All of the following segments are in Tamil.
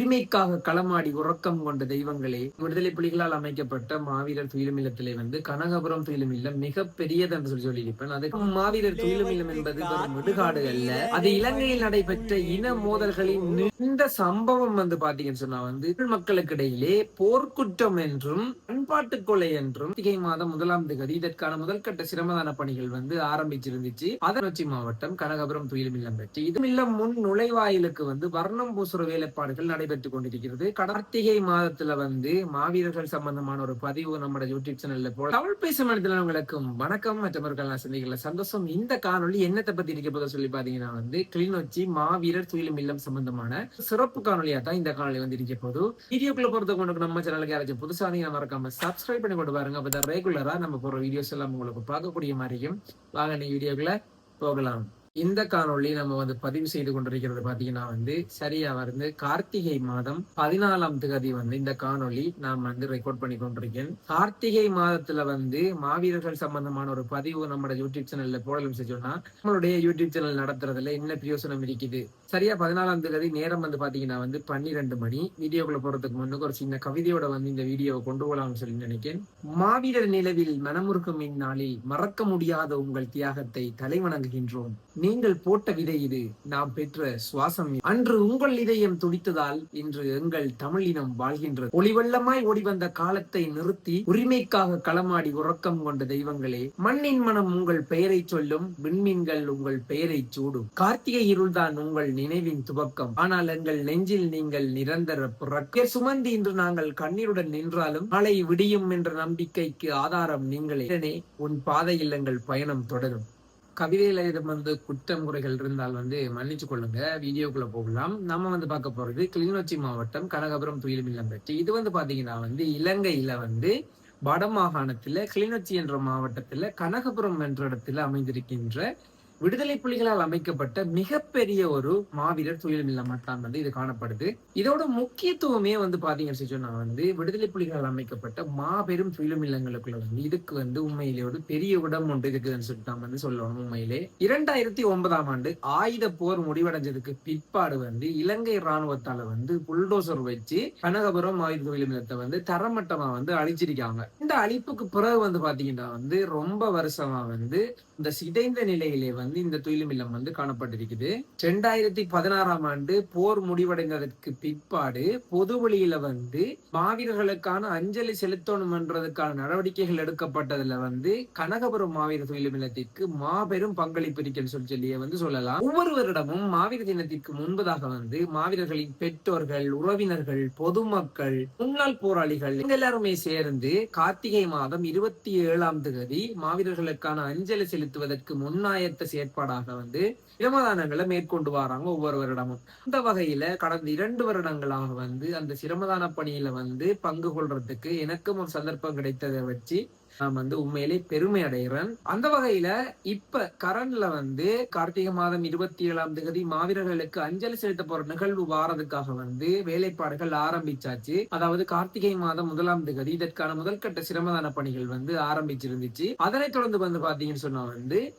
உரிமைக்காக களமாடி உறக்கம் கொண்ட தெய்வங்களே விடுதலை புலிகளால் அமைக்கப்பட்ட மாவீரர் துயிலும் இல்லத்திலே வந்து கனகபுரம் துயிலும் இல்லம் மிக பெரியது என்று சொல்லி சொல்லியிருப்பேன். அதுக்கு மாவீரர் துயிலும் இல்லம் என்பது விடுகாடு அல்ல. அது இலங்கையில் நடைபெற்ற இன மோதல்களின் இந்த சம்பவம் வந்து பாத்தீங்கன்னு சொன்னா வந்து மக்களுக்கு இடையிலே போர்க்குற்றம் என்றும் பண்பாட்டு கொலை என்றும் திகை மாதம் முதலாம் தேதி இதற்கான முதல்கட்ட சிரமதான பணிகள் வந்து ஆரம்பிச்சிருந்துச்சு. அதனொச்சி மாவட்டம் கனகபுரம் துயிலும் இல்லம் பெற்று. இது இல்லம் முன் நுழைவாயிலுக்கு வந்து வர்ணம் பூசுற வேலைப்பாடுகள் நடைபெற்றுக் கொண்டிருக்கிறது. கார்த்திகை மாதத்துல வந்து மாவீரர்கள் சம்பந்தமான ஒரு பதிவு நம்ம யூடியூப் சேனல்ல போல தமிழ் பேசும் இடத்துல வணக்கம். மற்றவர்கள் நான் சந்திக்கல சந்தோஷம். இந்த காணொளி என்னத்தை பத்தி இருக்க போத சொல்லி பாத்தீங்கன்னா வந்து கிளிநொச்சி மாவீரர் துயிலும் இல்லம் சம்பந்தமான சிறப்பு காணொலியா தான் இந்த காணொலி வந்து இருக்க போது வீடியோக்குள்ள பொறுத்த கொண்டு நம்ம சேனலுக்கு யாராச்சும் புதுசா நீங்க மறக்காம சப்ஸ்கிரைப் பண்ணி கொண்டு பாருங்க. அப்பதான் ரெகுலரா நம்ம போற வீடியோஸ் எல்லாம் உங்களுக்கு பார்க்கக்கூடிய மாதிரியும் வாங்க நீ வீடியோக்குள்ள போகலாம். இந்த காணொளி நம்ம வந்து பதிவு செய்து கொண்டிருக்கிறது பாத்தீங்கன்னா வந்து சரியா வந்து கார்த்திகை மாதம் பதினாலாம் தேதி வந்து இந்த காணொளி நான் வந்து ரெக்கார்ட் பண்ணி கொண்டிருக்கேன். கார்த்திகை மாதத்துல வந்து மாவீரர்கள் சம்பந்தமான ஒரு பதிவு நம்ம யூடியூப் சேனல்ல போடலும் செஞ்சோம்னா நம்மளுடைய யூடியூப் சேனல் நடத்துறதுல என்ன பிரயோசனம் இருக்குது? சரியா பதினாலாம் தேதி நேரம் வந்து பாத்தீங்கன்னா வந்து பன்னிரெண்டு மணி. வீடியோக்குள்ள போறதுக்கு முன்னுக்கு ஒரு சின்ன கவிதையோட வந்து இந்த வீடியோவை கொண்டு போகலாம்னு சொல்லி நினைக்கிறேன் மாவீரர் நிலவில் மனமுருக்கும் இந்நாளில் மறக்க முடியாத உங்கள் தியாகத்தை தலைவணங்குகின்றோம். நீங்கள் போட்ட விதை இது. நாம் பெற்ற சுவாசம் அன்று உங்கள் இதயம் துடித்ததால் இன்று எங்கள் தமிழினம் வாழ்கின்றது. ஒளிவெள்ளமாய் ஓடிவந்த காலத்தை நிறுத்தி உரிமைக்காக களமாடி உறக்கம் கொண்ட தெய்வங்களே மண்ணின் மனம் உங்கள் பெயரை சொல்லும் விண்மீன்கள் உங்கள் பெயரை சூடும். கார்த்திகை இருள்தான் உங்கள் நினைவின் துவக்கம். ஆனால் எங்கள் நெஞ்சில் நீங்கள் நிரந்தர புறக்கே சுமந்தி இன்று நாங்கள் கண்ணீருடன் நின்றாலும் நாளை விடியும் என்ற நம்பிக்கைக்கு ஆதாரம் நீங்களே. உன் பாதையில் எங்கள் பயணம் தொடரும். கவிதையில இது வந்து குற்றம் குறைகள் இருந்தால் வந்து மன்னிச்சு கொள்ளுங்க. வீடியோக்குள்ள போகலாம். நம்ம வந்து பார்க்க போறது கிளிநொச்சி மாவட்டம் கனகபுரம் துயிலுமில்லம் பற்றி இது வந்து பாத்தீங்கன்னா வந்து இலங்கையில வந்து வடமாகாணத்துல கிளிநொச்சி என்ற மாவட்டத்துல கனகபுரம் என்ற இடத்துல அமைந்திருக்கின்ற விடுதலை புலிகளால் அமைக்கப்பட்ட மிகப்பெரிய ஒரு மாவீரர் துயில் இல்லமாக வந்து இது காணப்படுது. இதோட முக்கியத்துவமே வந்து பாத்தீங்கன்னு சொன்னா வந்து விடுதலை புலிகளால் அமைக்கப்பட்ட மாபெரும் துயிலும் இல்லங்களுக்குள்ள வந்து இதுக்கு வந்து உண்மையிலே ஒரு பெரிய இடம் ஒன்று இருக்குதுன்னு சொல்லிட்டு வந்து சொல்லணும் உண்மையிலே. இரண்டாயிரத்தி ஒன்பதாம் ஆண்டு ஆயுத போர் முடிவடைஞ்சதுக்கு பிற்பாடு வந்து இலங்கை ராணுவத்தால வந்து புல்டோசர் வச்சு கனகபுரம் ஆயுத துயிலும் இல்லத்தை வந்து தரமட்டமா வந்து அழிச்சிருக்காங்க இந்த அழிப்புக்கு பிறகு வந்து பாத்தீங்கன்னா வந்து ரொம்ப வருஷமா வந்து இந்த சிதைந்த நிலையிலே வந்து வந்து இந்த துயிலும் இல்லம் வந்து காணப்பட்டிருக்குது. ரெண்டாயிரத்தி பதினாறாம் ஆண்டு போர் முடிவடைந்ததற்கு பிற்பாடு பொது வழியில வந்து மாவீரர்களுக்கான அஞ்சலி செலுத்தணும் என்றதுக்கான நடவடிக்கைகள் எடுக்கப்பட்டதுல வந்து கனகபுரம் மாவீர துயிலும் இல்லத்திற்கு மாபெரும் பங்களிப்பு இருக்குன்னு சொல்லி சொல்லியே வந்து சொல்லலாம். ஒவ்வொரு வருடமும் மாவீர தினத்திற்கு முன்பதாக வந்து மாவீரர்களின் பெற்றோர்கள் உறவினர்கள் பொதுமக்கள் முன்னாள் போராளிகள் எல்லாருமே சேர்ந்து கார்த்திகை மாதம் இருபத்தி ஏழாம் தேதி மாவீரர்களுக்கான அஞ்சலி செலுத்துவதற்கு முன்னாயத்த செயற்பாடாக வந்து சிரமதானங்களை மேற்கொண்டு வராங்க ஒவ்வொரு வருடமும். அந்த வகையில கடந்த இரண்டு வருடங்களாக வந்து அந்த சிரமதான பணியில வந்து பங்கு கொள்றதுக்கு எனக்கும் ஒரு சந்தர்ப்பம் கிடைத்ததை வச்சு நான் வந்து உண்மையிலே பெருமை அடைகிறேன். அந்த வகையில இப்ப கரண்ட்ல வந்து கார்த்திகை மாதம் இருபத்தி ஏழாம் தேதி மாவீரர்களுக்கு அஞ்சலி செலுத்த போற நிகழ்வு வாரதுக்காக வந்து வேலைப்பாடுகள் ஆரம்பிச்சாச்சு. அதாவது கார்த்திகை மாதம் முதலாம் தேதி இதற்கான முதல்கட்ட சிரமதான பணிகள் வந்து ஆரம்பிச்சிருந்துச்சு. அதனைத் தொடர்ந்து வந்து பாத்தீங்கன்னு சொன்னா வந்து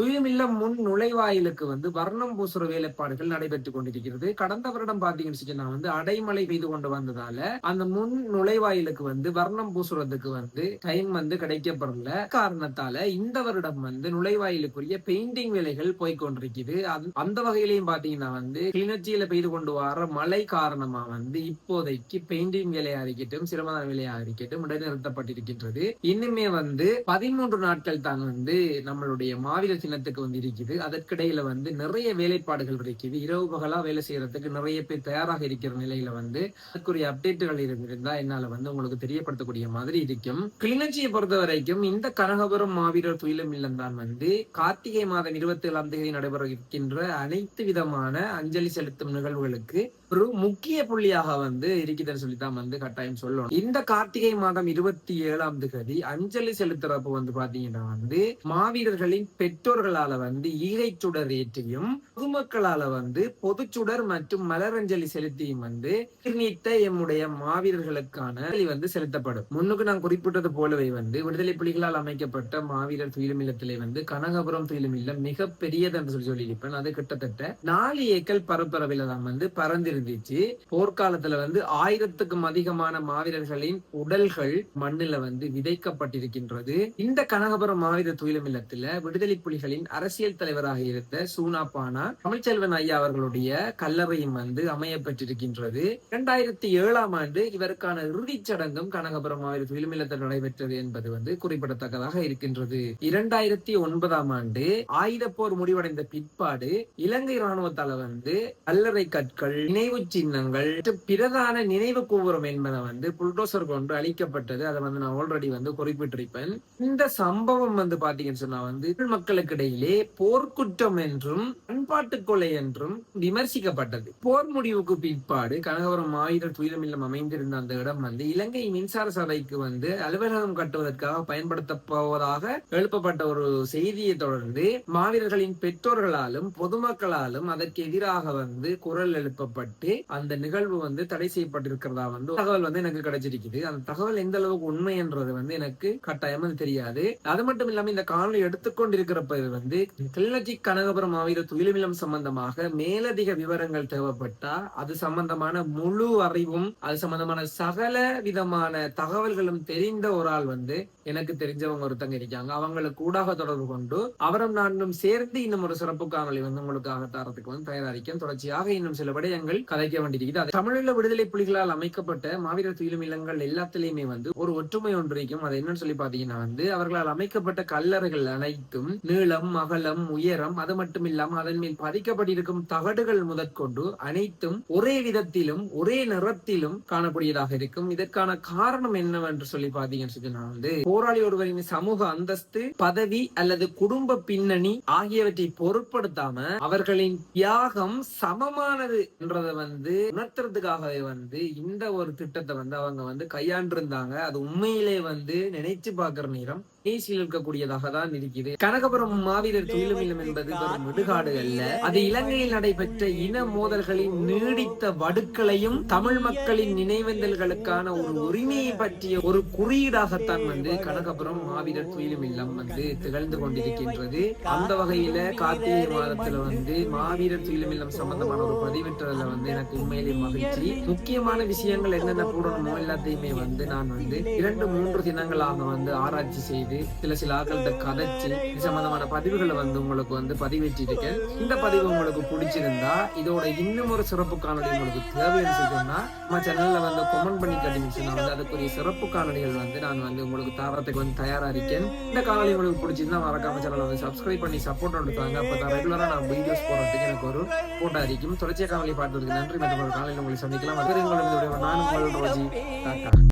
துயமில்ல முன் நுழைவாயிலுக்கு வந்து வர்ணம் பூசுற வேலைப்பாடுகள் நடைபெற்றுக் கொண்டிருக்கிறது. கடந்த வருடம் பாத்தீங்கன்னு சொன்னா வந்து அடைமழை பெய்து கொண்டு வந்ததால அந்த முன் நுழைவாயிலுக்கு வந்து வர்ணம் பூசுறதுக்கு வந்து டைம் வந்து கிடைக்கப்படல. காரணத்தால இந்த வருடம் வந்து நுழைவாயிலுக்குரிய பெயிண்டிங் வேலைகள் போய்கொண்டிருக்குது அது- அந்த வகையிலையும் பாத்தீங்கன்னா வந்து கிளிநொச்சியில பெய்து கொண்டு வர மழை காரணமா வந்து இப்போதைக்கு பெயிண்டிங் வேலையா இருக்கட்டும் சிரமதான வேலையா இருக்கட்டும் இடைநிறுத்தப்பட்டிருக்கின்றது இன்னுமே வந்து பதிமூன்று நாட்கள் தான் வந்து நம்மளுடைய மாவீர தினத்துக்கு வந்து இருக்குது. அதற்கிடையில வந்து நிறைய வேலைப்பாடுகள் இருக்குது இரவு பகலா வேலை செய்யறதுக்கு நிறைய பேர் தயாராக இருக்கிற நிலையில வந்து அதுக்குரிய அப்டேட்டுகள் இருந்தா என்னால வந்து உங்களுக்கு தெரியப்படுத்தக்கூடிய மாதிரி இருக்கும். கிளிநொச்சியை பொறுத்த வரைக்கும் இந்த கனகபுரம் மாவீரர் துயிலும் இல்லம் தான் வந்து கார்த்திகை மாதம் இருபத்தி ஏழாம் தேதி நடைபெற இருக்கின்ற அனைத்து விதமான அஞ்சலி செலுத்தும் நிகழ்வுகளுக்கு ஒரு முக்கிய புள்ளியாக வந்து இருக்குதுன்னு சொல்லி தான் வந்து கட்டாயம் சொல்லணும். இந்த கார்த்திகை மாதம் இருபத்தி ஏழாம் தேதி அஞ்சலி செலுத்துறப்ப வந்து பாத்தீங்கன்னா வந்து மாவீரர்களின் பெற்றோர்களால வந்து ஈகை சுடர் ஏற்றியும் பொதுமக்களால வந்து பொதுச்சுடர் மற்றும் மலரஞ்சலி செலுத்தியும் வந்து நீத்த எம்முடைய மாவீரர்களுக்கான வந்து செலுத்தப்படும். முன்னுக்கு நான் குறிப்பிட்டது போலவே வந்து விடுதலை புலிகளால் அமைக்கப்பட்ட மாவீரர் துயிலும் இல்லத்திலே வந்து கனகபுரம் துயிலும் இல்லம் மிக பெரியது என்று சொல்லி சொல்லியிருப்பேன். அது கிட்டத்தட்ட நாலு ஏக்கர் பரப்பரவில தான் வந்து பறந்திருந்துச்சு இருந்துச்சு. போர்க்காலத்துல வந்து ஆயிரத்துக்கும் அதிகமான மாவீரர்களின் உடல்கள் மண்ணுல வந்து விதைக்கப்பட்டிருக்கின்றது. இந்த கனகபுரம் மாவீர துயிலும் இல்லத்துல விடுதலை புலிகளின் அரசியல் தலைவராக இருந்த பானா தமிழ்ச்செல்வன் ஐயா அவர்களுடைய கல்லறையும் வந்து அமையப்பட்டிருக்கின்றது இரண்டாயிரத்தி ஏழாம் ஆண்டு இவருக்கான இறுதிச் சடங்கும் கனகபுரம் மாவீர துயிலும் இல்லத்தில் நடைபெற்றது என்பது வந்து குறிப்பிடத்தக்கதாக இருக்கின்றது. இரண்டாயிரத்தி ஒன்பதாம் ஆண்டு ஆயுத போர் முடிவடைந்த பிற்பாடு இலங்கை ராணுவத்தால வந்து கல்லறை கற்கள் நினைவு சின்னங்கள் பிரதான நினைவு கோபுரம் என்பதை வந்து புல்டோசர் கொண்டு அழிக்கப்பட்டது. அதை வந்து நான் ஆல்ரெடி வந்து குறிப்பிட்டிருப்பேன். இந்த சம்பவம் வந்து பாத்தீங்கன்னு சொன்னா வந்து மக்களுக்கு இடையிலே போர்க்குற்றம் என்றும் பண்பாட்டு கொலை என்றும் விமர்சிக்கப்பட்டது. போர் முடிவுக்கு பிற்பாடு கனகபுரம் ஆயுத துயிலமில்லம் அமைந்திருந்த அந்த இடம் வந்து இலங்கை மின்சார சபைக்கு வந்து அலுவலகம் கட்டுவதற்காக பயன்படுத்த போவதாக எழுப்பப்பட்ட ஒரு செய்தியை தொடர்ந்து மாவீரர்களின் பெற்றோர்களாலும் பொதுமக்களாலும் அதற்கு எதிராக வந்து குரல் எழுப்பப்பட்டு அந்த நிகழ்வு வந்து தடை செய்யப்பட்டிருக்கிறதா வந்து தகவல் வந்து எனக்கு கிடைச்சிருக்குது. அந்த தகவல் எந்த அளவுக்கு உண்மை என்றது வந்து எனக்கு கட்டாயம் தெரியாது. அது மட்டும் இல்லாம இந்த காணொலி எடுத்துக்கொண்டிருக்கிறப்ப இது வந்து கிள்ளச்சி கனகபுரம் மாவீர துயிலுமிலம் சம்பந்தமாக மேலதிக விவரங்கள் தேவைப்பட்டா அது சம்பந்தமான முழு அறிவும் அது சம்பந்தமான சகல விதமான தகவல்களும் தெரிந்த ஒரு ஆள் வந்து எனக்கு தெரிஞ்சவங்க ஒருத்தங்க இருக்காங்க. அவங்களுக்கு கூடாக தொடர்பு கொண்டு அவரும் நானும் சேர்ந்து இன்னும் ஒரு சிறப்பு காணொலி வந்து உங்களுக்காக தரத்துக்கு வந்து தயாரிக்கும் தொடர்ச்சியாக இன்னும் சில விடயங்கள் கதைக்க வேண்டியிருக்குது. அது தமிழீழ விடுதலை புலிகளால் அமைக்கப்பட்ட மாவீரர் துயிலும் இல்லங்கள் எல்லாத்திலையுமே வந்து ஒரு ஒற்றுமை ஒன்றிக்கும் அது என்னன்னு சொல்லி பாத்தீங்கன்னா வந்து அவர்களால் அமைக்கப்பட்ட கல்லறைகள் அனைத்தும் நீளம் அகலம் உயரம் அது மட்டும் இல்லாம அதன் மேல் பதிக்கப்பட்டிருக்கும் தகடுகள் முதற்கொண்டு அனைத்தும் ஒரே விதத்திலும் ஒரே நிறத்திலும் காணக்கூடியதாக இருக்கும். இதற்கான காரணம் என்னவென்று சொல்லி பாத்தீங்கன்னு சொன்னா வந்து போராளி ஒருவரின் சமூக அந்தஸ்து பதவி அல்லது குடும்ப பின்னணி ஆகியவற்றை பொருட்படுத்தாம அவர்களின் தியாகம் சமமானது என்றதை வந்து உணர்த்துறதுக்காகவே வந்து இந்த ஒரு திட்டத்தை வந்து அவங்க வந்து கையாண்டிருந்தாங்க. அது உண்மையிலே வந்து நினைச்சு பார்க்கிற நேரம். பேசியில் இருக்கக்கூடியதாக தான் இருக்குது. கனகபுரம் மாவீரர் துயிலுமில்லம் என்பது வெறும் விடுகாடு அல்ல. அது இலங்கையில் நடைபெற்ற இன மோதல்களின் நீடித்த வடுக்களையும் தமிழ் மக்களின் நினைவேந்தல்களுக்கான ஒரு உரிமையை பற்றிய ஒரு குறியீடாகத்தான் வந்து கனகபுரம் மாவீரர் துயிலுமில்லம் வந்து திகழ்ந்து கொண்டிருக்கின்றது. அந்த வகையில கார்த்திகை மாதத்துல வந்து மாவீரர் துயிலுமில்லம் சம்பந்தமான ஒரு பதிவிட்டதுல வந்து எனக்கு உண்மையிலே மகிழ்ச்சி. முக்கியமான விஷயங்கள் என்னென்ன போடணுமோ எல்லாத்தையுமே வந்து நான் வந்து இரண்டு மூன்று தினங்களாக வந்து ஆராய்ச்சி செய்து சில சில ஆட்கள்கிட்ட கதைச்சு இது சம்பந்தமான பதிவுகளை வந்து உங்களுக்கு வந்து பதிவேற்றிருக்கேன். இந்த பதிவு உங்களுக்கு பிடிச்சிருந்தா இதோட இன்னும் ஒரு சிறப்பு காணொலி உங்களுக்கு தேவைன்னு சொன்னா நம்ம சேனல்ல வந்து கமெண்ட் பண்ணி கட்டிச்சுன்னா வந்து அதுக்குரிய சிறப்பு காணொலிகள் வந்து நான் வந்து உங்களுக்கு தாரத்துக்கு வந்து தயாரா இருக்கேன். இந்த காணொலி உங்களுக்கு பிடிச்சிருந்தா மறக்காம சேனலை வந்து சப்ஸ்கிரைப் பண்ணி சப்போர்ட் கொடுத்தாங்க அப்பதான் ரெகுலரா நான் வீடியோஸ் போடுறதுக்கு எனக்கு ஒரு போட்டா இருக்கும் தொடர்ச்சியா காணொலி பார்த்ததுக்கு நன்றி. மற்றும் ஒரு காலையில் உங்களை சந்திக்கலாம். அது உங்களுடைய நான் ரோஜி. டாட்டா